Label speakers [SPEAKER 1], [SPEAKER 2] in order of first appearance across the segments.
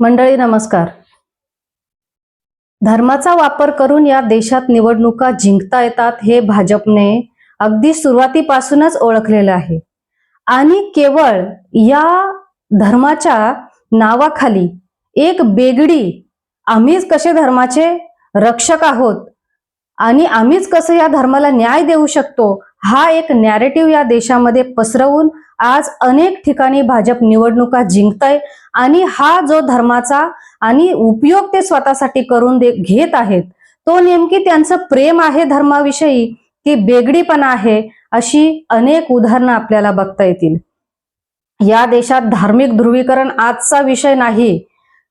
[SPEAKER 1] मंडळी नमस्कार. धर्माचा वापर करून या देशात निवडणुका जिंकता येतात हे भाजपने अगदी सुरुवातीपासूनच ओळखलेलं आहे. आणि केवळ या धर्माच्या नावाखाली एक बेगडी आम्हीच कसे धर्माचे रक्षक आहोत आणि आम्हीच कसं या धर्माला न्याय देऊ शकतो हा एक नॅरेटिव्ह या देशामध्ये पसरवून आज अनेक ठिकाणी भाजप निवडणुका जिंकताय आणि हा जो धर्माचा आणि उपयोग ते स्वतःसाठी करून दे घेत आहेत तो नेमकी त्यांचं प्रेम आहे धर्माविषयी की बेगडीपणा आहे अशी अनेक उदाहरणं आपल्याला बघता येतील. या देशात धार्मिक ध्रुवीकरण आजचा विषय नाही.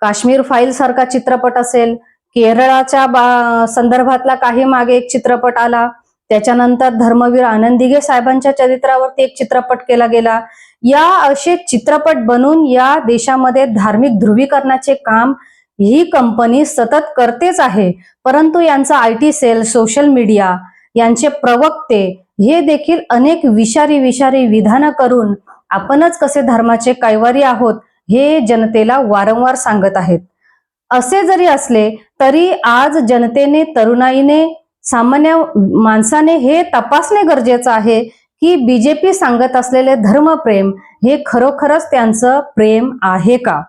[SPEAKER 1] काश्मीर फाईल सारखा चित्रपट असेल केरळाच्या बा- संदर्भातला काही मागे एक चित्रपट आला त्याच्यानंतर धर्मवीर आनंदिगे साहेबांच्या चरित्रावरती एक चित्रपट केला गेला. या असे चित्रपट बनवून या देशामध्ये धार्मिक ध्रुवीकरणाचे काम ही कंपनी सतत करतेच आहे. परंतु यांचा I T cell social media यांचे प्रवक्ते हे देखील अनेक विषारी विषारी विधानं करून आपणच कसे धर्माचे कैवारी आहोत हे जनतेला वारंवार सांगत आहेत. असे जरी असले तरी आज जनतेने तरुणाईने सामान्य माणसाने हे तपासणे गरजेचं आहे की बीजेपी सांगत असलेले धर्मप्रेम हे खरोखरच त्यांचं प्रेम आहे का?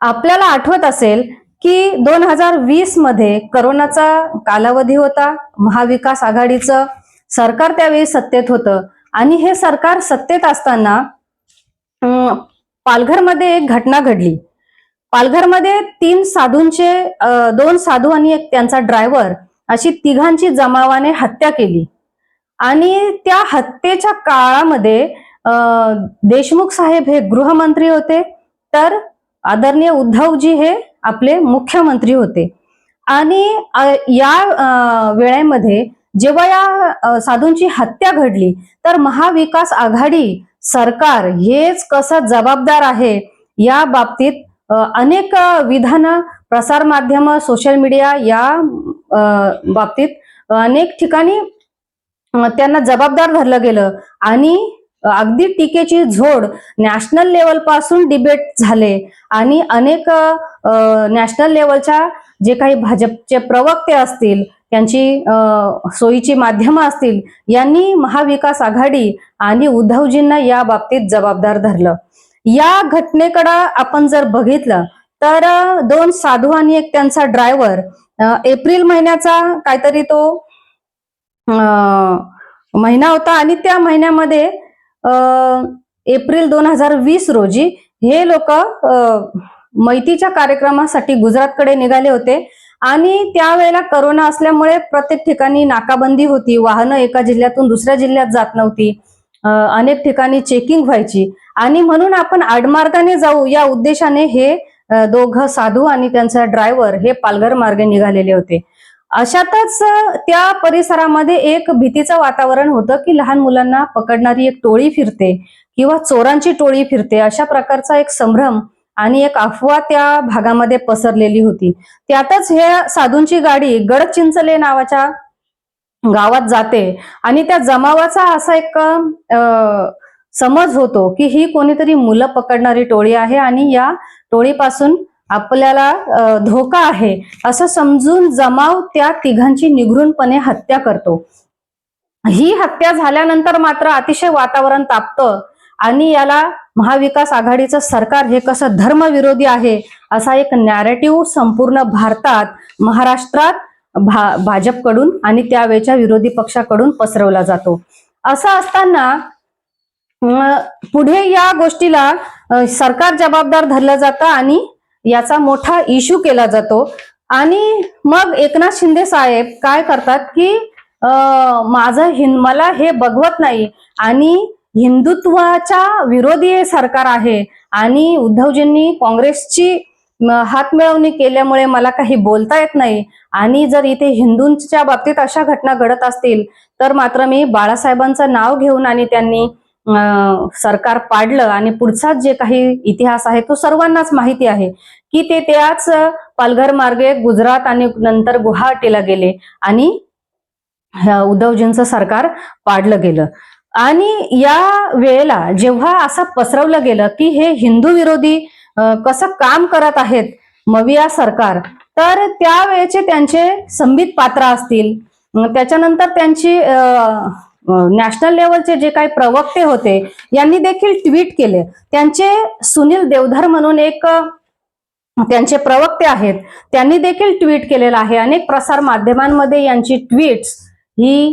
[SPEAKER 1] आपल्याला आठवत असेल की दोन हजार वीसमध्ये करोनाचा कालावधी होता महाविकास आघाडीचं सरकार त्यावेळी सत्तेत होतं आणि हे सरकार सत्तेत असताना पालघरमध्ये एक घटना घडली. पालघरमध्ये तीन साधूंचे दोन साधू आणि एक त्यांचा ड्रायव्हर अशी तिघांची जमावाने हत्या केली. आणि त्या हत्येच्या काळामध्ये देशमुख साहेब हे गृहमंत्री होते तर आदरणीय उद्धवजी हे आपले मुख्यमंत्री होते. आणि या वेळेमध्ये जेव्हा या साधूंची हत्या घडली तर महाविकास आघाडी सरकार हेच कसं जबाबदार आहे या बाबतीत अनेक विधानं प्रसार माध्यम सोशल मीडिया या बाबतीत अनेक ठिकाणी त्यांना जबाबदार धरलं गेलं. आणि अगदी टीकेची झोड नॅशनल लेवलपासून डिबेट झाले. आणि अनेक नॅशनल लेवलच्या जे काही भाजपचे प्रवक्ते असतील त्यांची सोयीची माध्यमं असतील यांनी महाविकास आघाडी आणि उद्धवजींना या बाबतीत जबाबदार धरलं. या घटनेकडं आपण जर बघितलं तर दोन साधू आणि एक त्यांचा ड्रायव्हर एप्रिल महिन्याचा काहीतरी तो महिना होता आणि त्या महिन्यामध्ये एप्रिल दोन हजार वीस रोजी हे लोक मैतीच्या कार्यक्रमासाठी गुजरातकडे निघाले होते आणि त्यावेळेला करोना असल्यामुळे प्रत्येक ठिकाणी नाकाबंदी होती वाहनं एका जिल्ह्यातून दुसऱ्या जिल्ह्यात जात नव्हती. अनेक ठिकाणी चेकिंग व्हायची. आणि म्हणून आपण आडमार्गाने जाऊ या उद्देशाने हे दोघं साधू आणि त्यांचा ड्रायव्हर हे पालघर मार्गे निघालेले होते. अशातच त्या परिसरामध्ये एक भीतीचं वातावरण होतं की लहान मुलांना पकडणारी एक टोळी फिरते किंवा चोरांची टोळी फिरते अशा प्रकारचा एक संभ्रम आणि एक अफवा त्या भागामध्ये पसरलेली होती. त्यातच हे साधूंची गाडी गडचिंचले नावाच्या गावात जाते आणि त्या जमावाचा असा एक समज होतो की ही कोणीतरी मुलं पकडणारी टोळी आहे आणि या टोळीपासून आपल्याला धोका आहे असं समजून जमाव त्या तिघांची निघृणपणे हत्या करतो. ही हत्या झाल्यानंतर मात्र अतिशय वातावरण तापतं आणि याला महाविकास आघाडीचं सरकार हे कसं धर्मविरोधी आहे असा एक नॅरेटिव्ह संपूर्ण भारतात महाराष्ट्रात भा भाजपकडून आणि त्यावेळच्या विरोधी पक्षाकडून पसरवला जातो. असं असताना पुढे या गोष्टीला सरकार जबाबदार धरलं जातं आणि याचा मोठा इश्यू केला जातो. आणि मग एकनाथ शिंदे साहेब काय करतात की माझं हिं मला हे बघवत नाही आणि हिंदुत्वाच्या विरोधी सरकार आहे आणि उद्धवजींनी काँग्रेसची हातमिळवणी केल्यामुळे मला काही बोलता येत नाही. आणि जर इथे हिंदूंच्या बाबतीत अशा घटना घडत असतील तर मात्र मी बाळासाहेबांचं नाव घेऊन आणि त्यांनी सरकार पाडलं आणि पुढचा जे काही इतिहास आहे तो सर्वांनाच माहिती आहे की ते त्याच पालघर मार्गे गुजरात आणि नंतर गुवाहाटीला गेले आणि उद्धवजींचं सरकार पाडलं गेलं. आणि या वेळेला जेव्हा असं पसरवलं गेलं की हे हिंदू विरोधी कसं काम करत आहेत मविया सरकार तर त्यावेळेचे त्यांचे संबित पात्र असतील. त्याच्यानंतर त्यांची नॅशनल लेवलचे जे काही प्रवक्ते होते यांनी देखील ट्विट केले. त्यांचे सुनील देवधर म्हणून एक त्यांचे प्रवक्ते आहेत त्यांनी देखील ट्विट केलेलं आहे. अनेक प्रसार माध्यमांमध्ये यांची ट्विट्स ही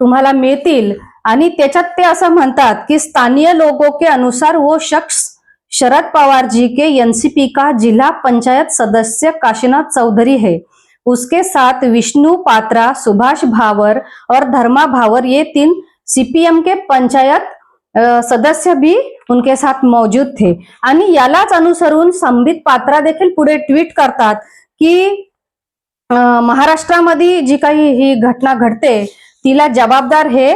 [SPEAKER 1] तुम्हाला मिळतील. आणि त्याच्यात ते असं म्हणतात की स्थानीय लोगों के अनुसार वो शख्स शरद पवार जी के एनसीपी का जिला पंचायत सदस्य काशीनाथ चौधरी है। उसके साथ विष्णु पात्रा सुभाष भावर और धर्मा भावर ये तीन सीपीएम के पंचायत सदस्य भी उनके साथ मौजूद थे। आणि यालाच अनुसरून संबित पात्रा देखील पुढे ट्विट करतात की महाराष्ट्रामध्ये जी काही ही घटना घडते तिला जबाबदार हे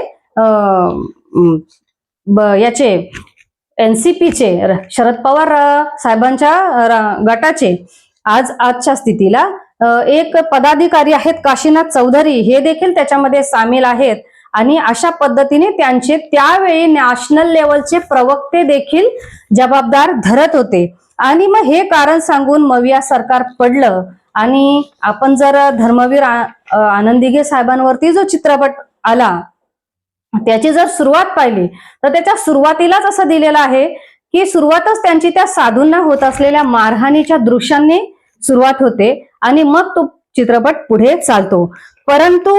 [SPEAKER 1] याचे एनसीपीचे शरद पवार साहेबांच्या गटाचे आज आजच्या स्थितीला एक पदाधिकारी आहेत काशीनाथ चौधरी हे देखील त्याच्यामध्ये सामील आहेत. आणि अशा पद्धतीने त्यांचे त्यावेळी नॅशनल लेवलचे प्रवक्ते देखील जबाबदार धरत होते. आणि मग हे कारण सांगून मविया सरकार पडलं. आणि आपण जर धर्मवीर आनंदिगे साहेबांवरती जो चित्रपट आला त्याची जर सुरुवात पाहिली तर त्याच्या सुरुवातीलाच असं दिलेलं आहे की सुरुवातच त्यांची त्या साधूंना होत असलेल्या मारहाणीच्या दृश्यांनी सुरुवात होते आणि मग तो चित्रपट पुढे चालतो. परंतु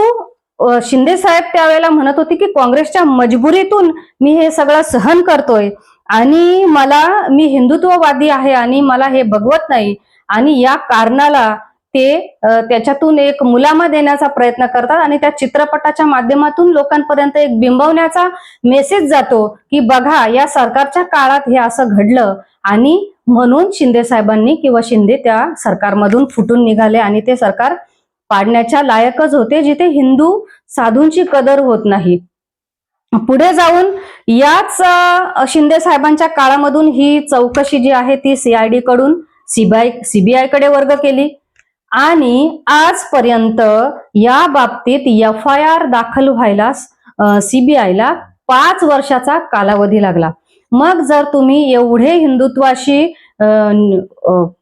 [SPEAKER 1] शिंदे साहेब त्यावेळेला म्हणत होते की काँग्रेसच्या मजबुरीतून मी हे सगळं सहन करतोय आणि मला मी हिंदुत्ववादी आहे आणि मला हे बघवत नाही आणि या कारणाला ते त्याच्यातून एक मुलामा देण्याचा प्रयत्न करतात आणि त्या चित्रपटाच्या माध्यमातून लोकांपर्यंत एक बिंबवण्याचा मेसेज जातो की बघा या सरकारच्या काळात हे असं घडलं आणि म्हणून शिंदे साहेबांनी किंवा शिंदे त्या सरकारमधून फुटून निघाले आणि ते सरकार पाडण्याच्या लायकच होते जिथे हिंदू साधूंची कदर होत नाही. पुढे जाऊन याच शिंदे साहेबांच्या काळामधून ही चौकशी जी आहे ती सीआयडी कडून सीबीआय सीबीआयकडे वर्ग केली. आणि आजपर्यंत या बाबतीत एफ आय आर दाखल व्हायला सीबीआयला पाच वर्षाचा कालावधी लागला. मग जर तुम्ही एवढे हिंदुत्वाशी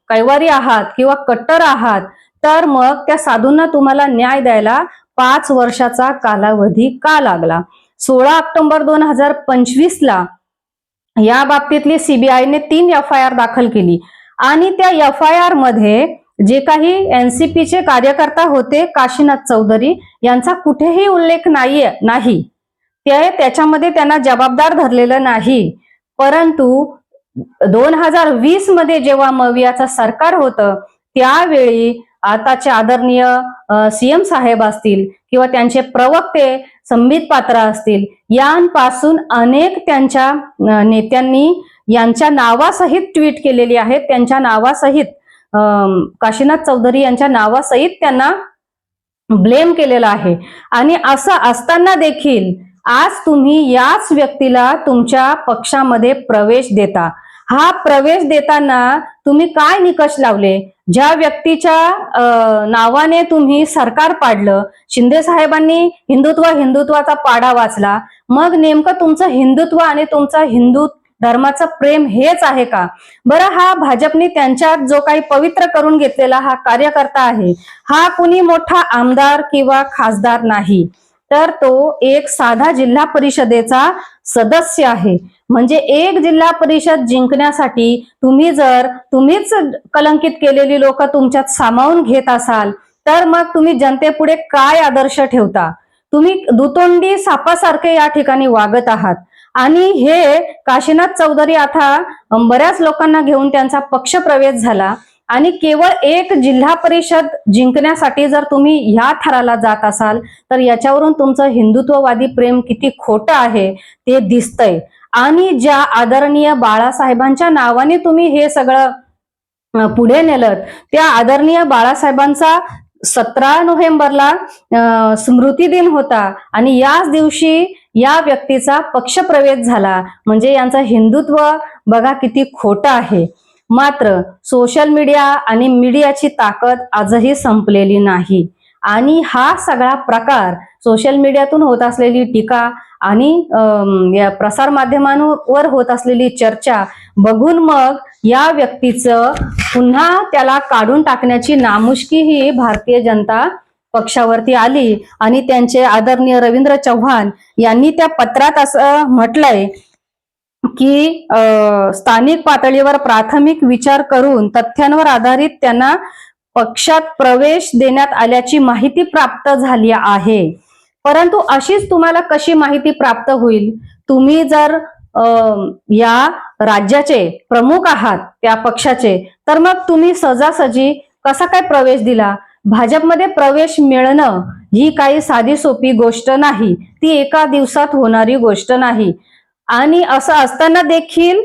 [SPEAKER 1] कैवारी आहात किंवा कट्टर आहात तर मग त्या साधूंना तुम्हाला न्याय द्यायला पाच वर्षाचा कालावधी का लागला? सोळा ऑक्टोबर दोन हजार पंचवीस ला या बाबतीतली सीबीआयने तीन एफ आय आर दाखल केली आणि त्या एफ आय आरमध्ये जे काही एनसीपीचे कार्यकर्ता होते काशीनाथ चौधरी यांचा कुठेही उल्लेख नाहीये नाही. ते त्याच्यामध्ये त्यांना जबाबदार धरलेलं नाही. परंतु दोन हजार वीसमध्ये जेव्हा मवियाचं सरकार होतं त्यावेळी आताचे आदरणीय सीएम साहेब असतील किंवा त्यांचे प्रवक्ते संबित पात्र असतील यांपासून अनेक त्यांच्या नेत्यांनी यांच्या नावासहित ट्विट केलेली आहेत त्यांच्या नावासहित काशीनाथ चौधरी यांच्या नावासहित त्यांना ब्लेम केलेला आहे. आणि असं असताना देखील आज तुम्ही याच व्यक्तीला तुमच्या पक्षामध्ये प्रवेश देता. हा प्रवेश देताना तुम्ही काय निकष लावले? ज्या व्यक्तीच्या नावाने तुम्ही सरकार पाडलं शिंदे साहेबांनी हिंदुत्व हिंदुत्वाचा पाडा वाचला मग नेमकं तुमचं हिंदुत्व आणि तुमचं हिंदुत्व धर्माचं प्रेम हेच आहे का? बरं हा भाजपने त्यांच्यात जो काही पवित्र करून घेतलेला हा कार्यकर्ता आहे हा कुणी मोठा आमदार किंवा खासदार नाही तर तो एक साधा जिल्हा परिषदेचा सदस्य आहे. म्हणजे एक जिल्हा परिषद जिंकण्यासाठी तुम्ही जर तुम्हीच कलंकित केलेली लोक तुमच्यात सामावून घेत असाल तर मग तुम्ही जनतेपुढे काय आदर्श ठेवता? तुम्ही दुतोंडी सापासारखे या ठिकाणी वागत आहात. आणि हे काशीनाथ चौधरी आता बऱ्याच लोकांना घेऊन त्यांचा पक्ष प्रवेश झाला. आणि केवळ एक जिल्हा परिषद जिंकण्यासाठी जर तुम्ही ह्या थराला जात असाल तर याच्यावरून तुमचं हिंदुत्ववादी प्रेम किती खोटं आहे ते दिसतंय. आणि ज्या आदरणीय बाळासाहेबांच्या नावाने तुम्ही हे सगळं पुढे नेलं त्या आदरणीय बाळासाहेबांचा सतरा नोव्हेंबरला स्मृती दिन होता. आणि याच दिवशी या व्यक्तीचा पक्षप्रवेश झाला. म्हणजे यांचा हिंदुत्व बघा किती खोटं आहे. मात्र सोशल मीडिया आणि मीडियाची ताकद आजही संपलेली नाही. आणि हा सगळा प्रकार सोशल मीडियातून होत असलेली टीका आणि या प्रसार माध्यमांवर होत असलेली चर्चा बघून मग या व्यक्तीचं पुन्हा त्याला काढून टाकण्याची नामुष्की ही भारतीय जनता पक्षावरती आली आणि त्यांचे आदरणीय रवींद्र चव्हाण यांनी त्या पत्रात असं म्हटलंय की स्थानिक पातळीवर प्राथमिक विचार करून तथ्यांवर आधारित त्यांना पक्षात प्रवेश देण्यात आल्याची माहिती प्राप्त झाली आहे. परंतु अशीच तुम्हाला कशी माहिती प्राप्त होईल? तुम्ही जर या राज्याचे प्रमुख आहात त्या पक्षाचे तर मग तुम्ही सजासजी कसा काय प्रवेश दिला? भाजपमध्ये प्रवेश मिळणं ही काही साधी सोपी गोष्ट नाही. ती एका दिवसात होणारी गोष्ट नाही. आणि असं असताना देखील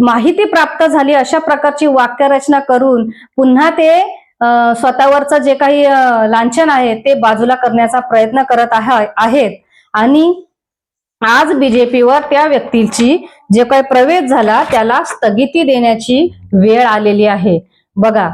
[SPEAKER 1] माहिती प्राप्त झाली अशा प्रकारची वाक्यरचना करून पुन्हा ते स्वतःवरचं जे काही लांछन आहे ते बाजूला करण्याचा प्रयत्न करत आहे- आहेत. आणि आज बीजेपीवर त्या व्यक्तीची जे काही प्रवेश झाला त्याला स्थगिती देण्याची वेळ आलेली आहे. बघा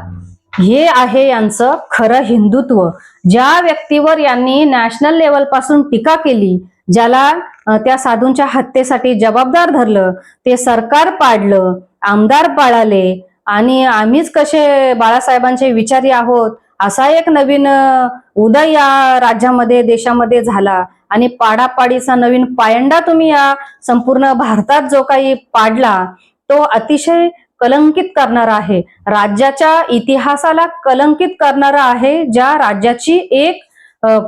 [SPEAKER 1] हे आहे यांचं खरं हिंदुत्व. ज्या व्यक्तीवर यांनी नॅशनल लेवलपासून टीका केली ज्याला त्या साधूंच्या हत्येसाठी जबाबदार धरलं ते सरकार पाडलं आमदार पाळाले आणि आम्हीच कसे बाळासाहेबांचे विचारी आहोत असा एक नवीन उदय या राज्यामध्ये देशामध्ये झाला. आणि पाडापाडीचा नवीन पायंडा तुम्ही या संपूर्ण भारतात जो काही पाडला तो अतिशय कलंकित करणारा आहे. राज्याच्या इतिहासाला कलंकित करणारा आहे ज्या राज्याची एक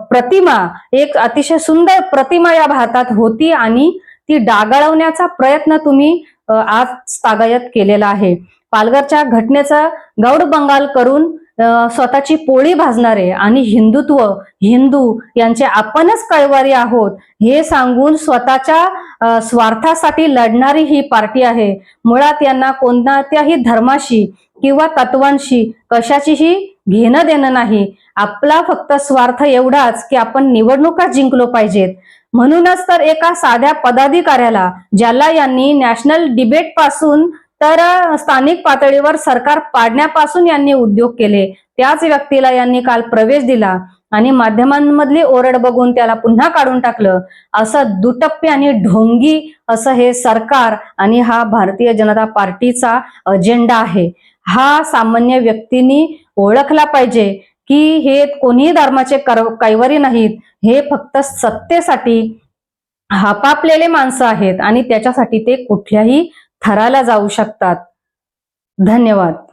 [SPEAKER 1] प्रतिमा एक अतिशय सुंदर प्रतिमा या भारतात होती आणि ती डागाळवण्याचा प्रयत्न तुम्ही आज तागायत केलेला आहे. पालघरच्या घटनेचा गौड बंगाल करून स्वतःची पोळी भाजणारे आणि हिंदुत्व हिंदू यांचे आपणच कळवारी आहोत हे सांगून स्वतःच्या स्वार्थासाठी लढणारी ही पार्टी आहे. मुळात यांना कोणत्याही धर्माशी किंवा तत्वांशी कशाचीही घेणं देणं नाही. आपला फक्त स्वार्थ एवढाच की आपण निवडणुका जिंकलो पाहिजेत. म्हणूनच तर एका साध्या पदाधिकाऱ्याला ज्याला यांनी नॅशनल डिबेटपासून तर स्थानिक पातळीवर सरकार पाडण्यापासून यांनी उद्योग केले. त्याच व्यक्तीला यांनी काल प्रवेश दिला आणि माध्यमांमधली ओरड बघून त्याला पुन्हा काढून टाकलं. असं दुटप्पी आणि ढोंगी असं हे सरकार आणि हा भारतीय जनता पार्टीचा अजेंडा आहे. हा सामान्य व्यक्तींनी ओळखला पाहिजे की हे कोणीही धर्माचे कैवरी कैवारी नाहीत. हे फक्त सत्तेसाठी हापापलेले माणसं आहेत आणि त्याच्यासाठी ते कुठल्याही थराला जाऊ शकतात. धन्यवाद.